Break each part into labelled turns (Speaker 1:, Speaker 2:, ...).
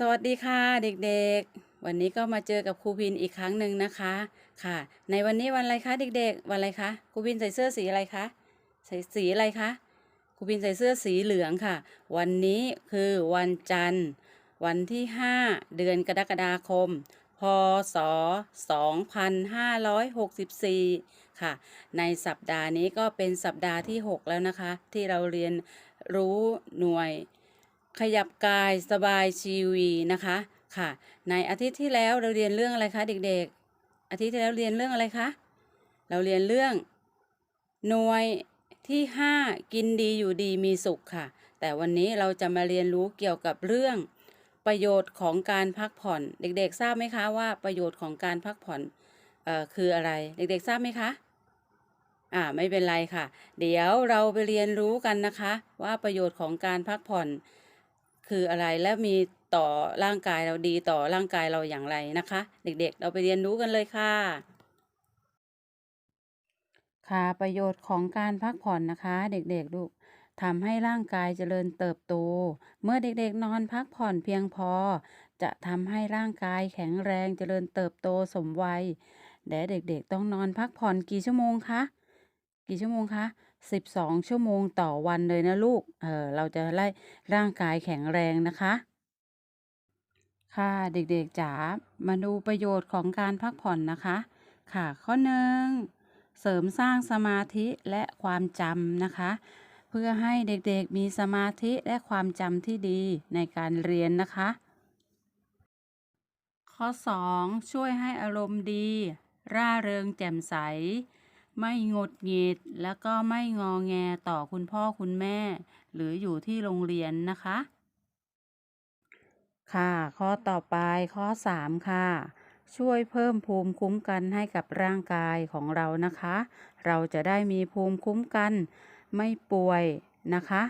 Speaker 1: สวัสดีค่ะเด็กๆ วันนี้ก็มาเจอกับครูพินอีกครั้งหนึ่งนะคะค่ะ ในวันนี้วันอะไรคะเด็กๆ วันอะไรคะครูพินใส่เสื้อสีอะไรคะใส่สีอะไรคะครูพินใส่เสื้อสีเหลืองค่ะ วันนี้คือวันจันทร์ วันที่ 5 เดือนกรกฎาคม พศ 2564 ค่ะ ในสัปดาห์นี้ก็เป็นสัปดาห์ที่ 6 แล้วนะคะ ที่เราเรียนรู้หน่วย ขยับกายสบายชีวีนะคะค่ะ ในอาทิตย์ที่แล้วเราเรียนเรื่องอะไรคะเด็กๆ อาทิตย์ที่แล้วเรียนเรื่องอะไรคะเราเรียนเรื่อง หน่วยที่ 5 กินดีอยู่ดีมีสุขค่ะ แต่วันนี้เราจะมาเรียนรู้เกี่ยวกับเรื่องประโยชน์ของการพักผ่อน เด็กๆ ทราบไหมคะว่าประโยชน์ของการพักผ่อนออคืออะไร เด็กๆ ทราบไหมคะอ่าไม่เป็นไรค่ะ เดี๋ยวเราไปเรียนรู้กันนะคะ ว่าประโยชน์ของการพักผ่อน คืออะไรและมีต่อร่างกายเราดีต่อร่างกายเราอย่างไรนะคะ เด็กๆเราไปเรียนรู้กันเลยค่ะ ค่ะประโยชน์ของการพักผ่อนนะคะ เด็กๆลูกทำให้ร่างกายเจริญเติบโต เมื่อเด็กๆนอนพักผ่อนเพียงพอ จะทำให้ร่างกายแข็งแรงเจริญเติบโตสมวัยและเด็กๆ ต้องนอนพักผ่อนกี่ชั่วโมงคะ กี่ชั่วโมงคะ12 ชั่วโมงต่อวันเลยนะลูก เออเราจะไล่ร่างกายแข็งแรงนะคะ ค่ะเด็กๆจ๋ามาดูประโยชน์ของการพักผ่อนนะคะ ค่ะข้อหนึ่งเสริมสร้างสมาธิและความจำนะคะ เพื่อให้เด็กๆมีสมาธิและความจำที่ดีในการเรียนนะคะ ข้อ 2 ช่วยให้อารมณ์ดี ร่าเริงแจ่มใส ไม่งดหงิดและก็ไม่งอแงต่อคุณพ่อคุณแม่ หรืออยู่ที่โรงเรียนนะคะ ค่ะ ข้อต่อไปข้อ 3 ค่ะ ช่วยเพิ่มภูมิคุ้มกันให้กับร่างกายของเรานะคะ เราจะได้มีภูมิคุ้มกัน ไม่ป่วยนะคะ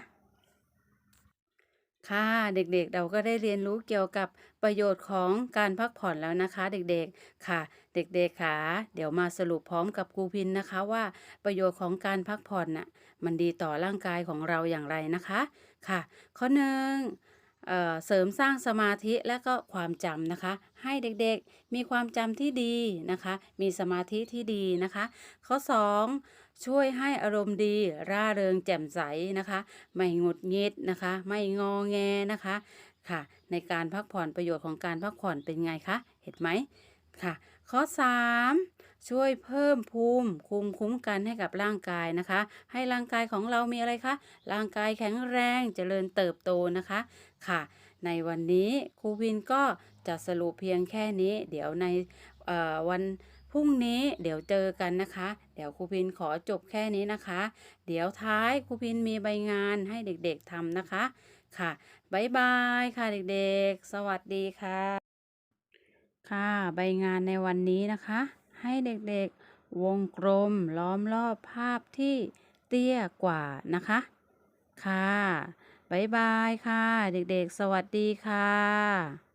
Speaker 1: ค่ะเด็กๆเราก็ได้เรียนรู้เกี่ยวกับประโยชน์ของการพักผ่อนแล้วนะคะ เด็กๆค่ะ เด็กๆค่ะเดี๋ยวมาสรุปพร้อมกับครูพินนะคะว่าประโยชน์ของการพักผ่อนน่ะมันดีต่อร่างกายของเราอย่างไรนะคะ ค่ะ ข้อหนึ่ง เเสริมสร้างสมาธิและก็ความจำนะคะ ให้เด็กๆมีความจำที่ดีนะคะ มีสมาธิที่ดีนะคะ ข้อ 2 ช่วยให้อารมณ์ดี ร่าเริงแจ่มใสนะคะ ไม่หงุดหงิดนะคะ ไม่งอแงนะคะค่ะ ในการพักผ่อนประโยชน์ของการพักผ่อนเป็นไงคะเห็นไหมค่ะ ข้อ 3 ช่วยเพิ่มภูมิคุมคุ้มกันให้กับร่างกายนะคะ ให้ร่างกายของเรามีอะไรคะร่างกายแข็งแรงเจริญเติบโตนะคะ ค่ะ ในวันนี้ครูวินก็จะสรุปเพียงแค่นี้ เดี๋ยวในวันพรุ่งนี้เดี๋ยวเจอกันนะคะ เดี๋ยวครูพินขอจบแค่นี้นะคะ เดี๋ยวท้ายครูพินมีใบงานให้เด็กๆทำนะคะ ค่ะบ๊ายบายค่ะเด็กๆ สวัสดีค่ะ ค่ะใบงานในวันนี้นะคะ ให้เด็กๆวงกลมล้อมรอบภาพที่เตี้ยกว่านะคะ ค่ะ บ๊ายบายค่ะ เด็กๆ สวัสดีค่ะ